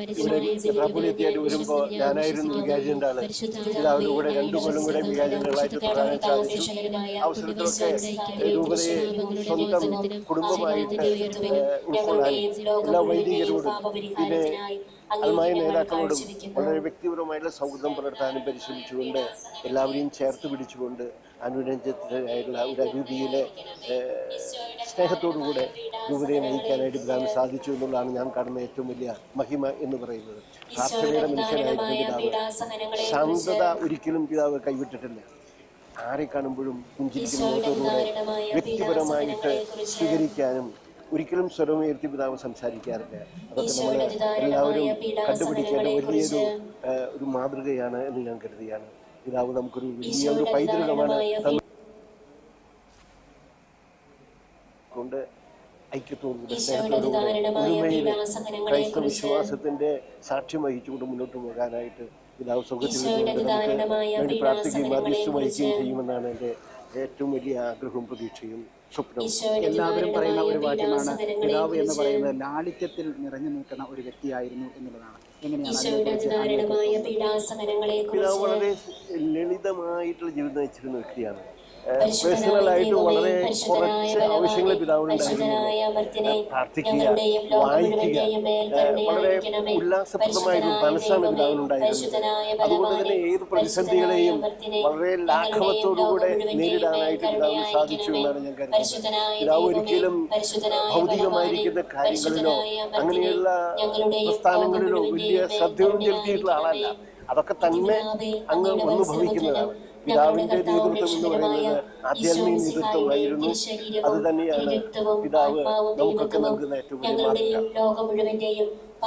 മെത്രാപ്പൊലിത്തിയായിട്ട് വരുമ്പോ ഞാനായിരുന്നു വികാരിന്റെ ആൾ പിതാവിന്റെ കൂടെ രണ്ടു കൊല്ലം കൂടെ വികാരികളായിട്ട് തുടരാൻ സാധിച്ചു അവസരത്തിലൊക്കെ രൂപതയെ സ്വന്തം കുടുംബമായിട്ട് ഉൾക്കൊള്ളാൻ എല്ലാ വൈദികരോടും പിന്നെ അതുമായ നേതാക്കളോടും വളരെ വ്യക്തിപരമായിട്ടുള്ള സൗഹൃദം പുലർത്താനും പരിശ്രമിച്ചുകൊണ്ട് എല്ലാവരെയും ചേർത്ത് പിടിച്ചുകൊണ്ട് അനുരഞ്ജത്തിനായിട്ടുള്ള ഒരു അരൂപിയിലെ സ്നേഹത്തോടുകൂടെ രൂപതയെ നയിക്കാനായിട്ട് പിതാവിന് സാധിച്ചു എന്നുള്ളതാണ് ഞാൻ കാണുന്ന ഏറ്റവും വലിയ മഹിമ എന്ന് പറയുന്നത്. പ്രാർത്ഥനയുടെ മനുഷ്യനായിരുന്നു പിതാവ്. ശാന്തത ഒരിക്കലും പിതാവ് കൈവിട്ടിട്ടില്ല. ആരെ കാണുമ്പോഴും പുഞ്ചിരിക്കുന്നതോടുകൂടെ വ്യക്തിപരമായിട്ട് സ്വീകരിക്കാനും ഒരിക്കലും സ്വരമുയർത്തി പിതാവ് സംസാരിക്കാറില്ല. അതൊക്കെ നമ്മൾ എല്ലാവരും കണ്ടുപിടിക്കേണ്ട വലിയൊരു ഒരു മാതൃകയാണ് എന്ന് ഞാൻ കരുതുകയാണ്. പിതാവ് നമുക്കൊരു വലിയ ഒരു പൈതൃകമാണ് ഐക്യത്തോടുകൂടി സ്നേഹത്തോടുകൂടി ഒരുമയിൽ ക്രൈസ്തവ വിശ്വാസത്തിന്റെ സാക്ഷ്യം വഹിച്ചുകൊണ്ട് മുന്നോട്ട് പോകാനായിട്ട് പിതാവ് വേണ്ടി പ്രാർത്ഥിക്കുകയും അധ്യക്ഷം വഹിക്കുകയും ചെയ്യുമെന്നാണ് എന്റെ ഏറ്റവും വലിയ ആഗ്രഹവും പ്രതീക്ഷയും സ്വപ്നവും. എല്ലാവരും പറയുന്ന ഒരു വാക്യമാണ് പിതാവ് എന്ന് പറയുന്നത് ലാളിത്യത്തിൽ നിറഞ്ഞു നിൽക്കുന്ന ഒരു വ്യക്തിയായിരുന്നു എന്നുള്ളതാണ്. എങ്ങനെയാണ് പിതാവ് വളരെ ലളിതമായിട്ടുള്ള ജീവിതം നയിച്ചിരുന്ന വ്യക്തിയാണ്. പേഴ്സണലായിട്ട് വളരെ കുറച്ച് ആവശ്യങ്ങൾ പിതാവിനുണ്ടായിരുന്നു പ്രാർത്ഥിക്കുക വായിക്കുക വളരെ ഉല്ലാസപ്രദമായൊരു മനസ്സാണ് പിതാവിനുണ്ടായിരുന്നത് അതുകൊണ്ട് തന്നെ ഏത് പ്രതിസന്ധികളെയും വളരെ ലാഘവത്തോടുകൂടെ നേരിടാനായിട്ട് പിതാവിന് സാധിച്ചു എന്നാണ് ഞാൻ കരുതുന്നത്. പിതാവ് ഒരിക്കലും ഭൗതികമായിരിക്കുന്ന കാര്യങ്ങളിലോ അങ്ങനെയുള്ള പ്രസ്ഥാനങ്ങളിലോ വലിയ ശ്രദ്ധയൊന്നും ചെലുത്തിയിട്ടുള്ള ആളല്ല. അതൊക്കെ തന്നെ അങ്ങ് അനുഭവിക്കുന്നതാണ്. ഭവിക്കുന്നതാണ് പിതാവിന്റെ നേതൃത്വം എന്ന് പറയുന്നത് ആധ്യാത്മിക നേതൃത്വമായിരുന്നു അത് തന്നെയാണ് പിതാവ് നമുക്കൊക്കെ നൽകുന്ന ഏറ്റവും വലിയ മാതൃക